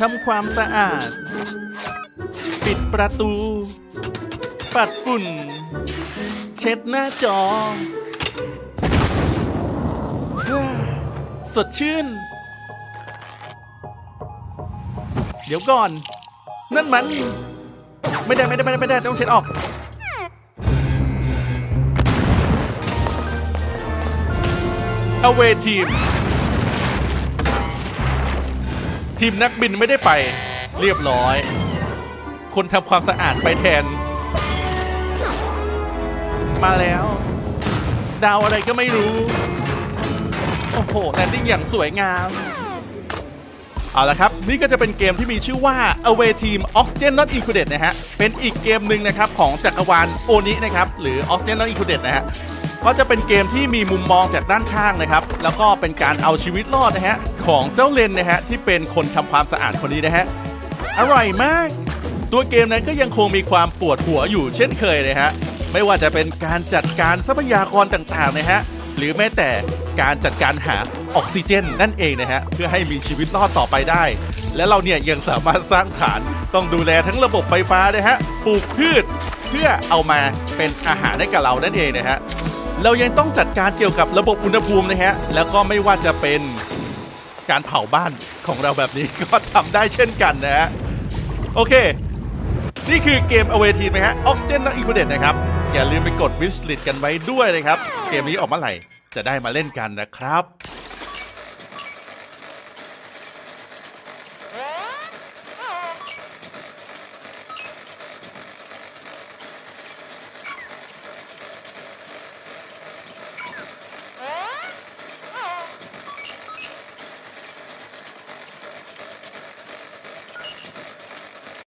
ทำความสะอาด ปิดประตู ปัดฝุ่น เช็ดหน้าจอ สดชื่น เดี๋ยวก่อน นั่นมัน ไม่ได้ไม่ได้ไม่ได้ไม่ได้ต้องเช็ดออกเอาเวทีม ทีมนักบินไม่ได้ไป เรียบร้อย คนทำความสะอาดไปแทน มาแล้ว ดาวอะไรก็ไม่รู้ โอ้โหแลนดิ้งอย่างสวยงาม เอาละครับ นี่ก็จะเป็นเกมที่มีชื่อว่า Away Team Oxygen Not Included นะฮะ เป็นอีกเกมหนึ่งนะครับ ของจักรวาลโอนินะครับ หรือ Oxygen Not Included นะฮะ ก็จะเป็นเกมที่มีมุมมองจากด้านข้างนะครับ แล้วก็เป็นการเอาชีวิตรอดนะฮะ ของเจ้าเลนนะฮะ ที่เป็นคนทำความสะอาดคนนี้นะฮะ อร่อยมาก ตัวเกมนั้นก็ยังคงมีความปวดหัวอยู่เช่นเคยนะฮะ ไม่ว่าจะเป็นการจัดการทรัพยากรต่างๆนะฮะ หรือแม้แต่การจัดการหาออกซิเจนนั่นเองนะฮะ เพื่อให้มีชีวิตรอดต่อไปได้ และเราเนี่ยยังสามารถสร้างฐานต้องดูแลทั้งระบบไฟฟ้านะฮะ ปลูกพืช เพื่อเอามาเป็นอาหารให้กับเรานั่นเองนะฮะ เรายังต้องจัดการเกี่ยวกับระบบอุณหภูมินะฮะ แล้วก็ไม่ว่าจะเป็นการเผาบ้านของเราแบบนี้ก็ทำได้เช่นกันนะฮะ โอเค นี่คือเกม Away Team นะฮะ Oxygen Not Included นะครับ อย่าลืมไปกด Wish List กันไว้ด้วยนะครับ เกมนี้ออกเมื่อไหร่จะได้มาเล่นกันนะครับ